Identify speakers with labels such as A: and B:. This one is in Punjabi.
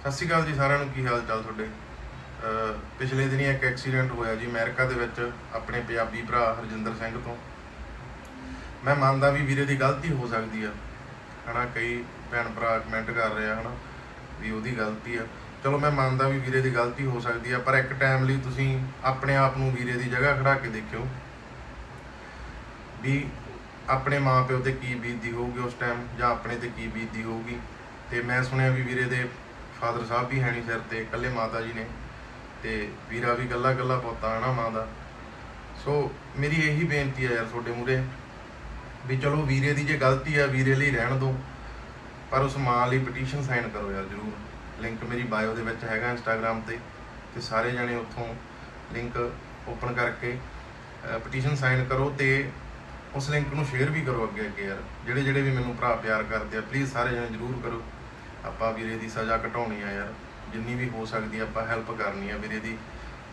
A: ਸਤਿ ਸ਼੍ਰੀ ਅਕਾਲ ਜੀ ਸਾਰਿਆਂ ਨੂੰ, ਕੀ ਹਾਲ ਚਾਲ ਤੁਹਾਡੇ? ਪਿਛਲੇ ਦਿਨੀ ਇੱਕ ਐਕਸੀਡੈਂਟ ਹੋਇਆ ਜੀ ਅਮਰੀਕਾ ਦੇ ਵਿੱਚ ਆਪਣੇ ਪੰਜਾਬੀ ਭਰਾ ਹਰਜਿੰਦਰ ਸਿੰਘ ਤੋਂ। ਮੈਂ ਮੰਨਦਾ ਵੀ ਵੀਰੇ ਦੀ ਗਲਤੀ ਹੋ ਸਕਦੀ ਆ। ਹਨਾ, ਕਈ ਭੈਣ ਭਰਾ ਕਮੈਂਟ ਕਰ ਰਹੇ ਆ, ਹਨਾ, ਵੀ ਉਹਦੀ ਗਲਤੀ ਆ। ਚਲੋ, ਮੈਂ ਮੰਨਦਾ ਵੀ ਵੀਰੇ ਦੀ ਗਲਤੀ ਹੋ ਸਕਦੀ ਆ, ਪਰ ਇੱਕ ਟਾਈਮ ਲਈ ਤੁਸੀਂ ਆਪਣੇ ਆਪ ਨੂੰ ਵੀਰੇ ਦੀ ਜਗ੍ਹਾ ਖੜਾ ਕੇ ਦੇਖਿਓ। ਵੀ ਆਪਣੇ ਮਾਪਿਓ ਤੇ ਕੀ ਬੀਤਦੀ ਹੋਊਗੀ ਉਸ ਟਾਈਮ ਜਾਂ ਆਪਣੇ ਤੇ ਕੀ ਬੀਤਦੀ ਹੋਊਗੀ। ਤੇ ਮੈਂ ਸੁਣਿਆ ਵੀ ਵੀਰੇ ਦੇ ਫਾਦਰ ਸਾਹਿਬ ਵੀ ਹੈ ਨਹੀਂ ਸਿਰ ਤੇ, ਇਕੱਲੇ ਮਾਤਾ ਜੀ ਨੇ ਤੇ ਵੀਰਾ ਵੀ ਇਕੱਲਾ ਇਕੱਲਾ ਪੋਤਾ ਹੈ ਨਾ ਮਾਂ ਦਾ। ਸੋ ਮੇਰੀ ਇਹੀ ਬੇਨਤੀ ਹੈ ਯਾਰ ਤੁਹਾਡੇ ਮੂਰੇ ਵੀ ਚਲੋ ਵੀਰੇ ਦੀ ਜੇ ਗਲਤੀ ਆ, ਵੀਰੇ ਲਈ ਰਹਿਣ ਦਿਓ, ਪਰ ਉਸ ਮਾਂ ਲਈ ਪਟੀਸ਼ਨ ਸਾਈਨ ਕਰੋ ਯਾਰ ਜਰੂਰ। ਲਿੰਕ ਮੇਰੀ ਬਾਇਓ ਦੇ ਵਿੱਚ ਹੈਗਾ ਇੰਸਟਾਗ੍ਰam ਤੇ ਤੇ ਸਾਰੇ ਜਣੇ ਉੱਥੋਂ ਲਿੰਕ ਓਪਨ ਕਰਕੇ ਪਟੀਸ਼ਨ ਸਾਈਨ ਕਰੋ ਤੇ ਉਸ ਲਿੰਕ ਨੂੰ ਸ਼ੇਅਰ ਵੀ ਕਰੋ ਅੱਗੇ ਅੱਗੇ ਯਾਰ। ਜਿਹੜੇ ਜਿਹੜੇ ਵੀ ਮੈਨੂੰ ਭਰਾ ਪਿਆਰ ਕਰਦੇ ਆ ਪਲੀਜ਼ ਸਾਰੇ ਜਣੇ ਜਰੂਰ ਕਰੋ। ਆਪਾਂ ਵੀਰੇ ਦੀ ਸਜ਼ਾ ਘਟਾਉਣੀ ਆ ਯਾਰ। ਜਿੰਨੀ ਵੀ ਹੋ ਸਕਦੀ ਆਪਾਂ ਹੈਲਪ ਕਰਨੀ ਆ ਵੀਰੇ ਦੀ।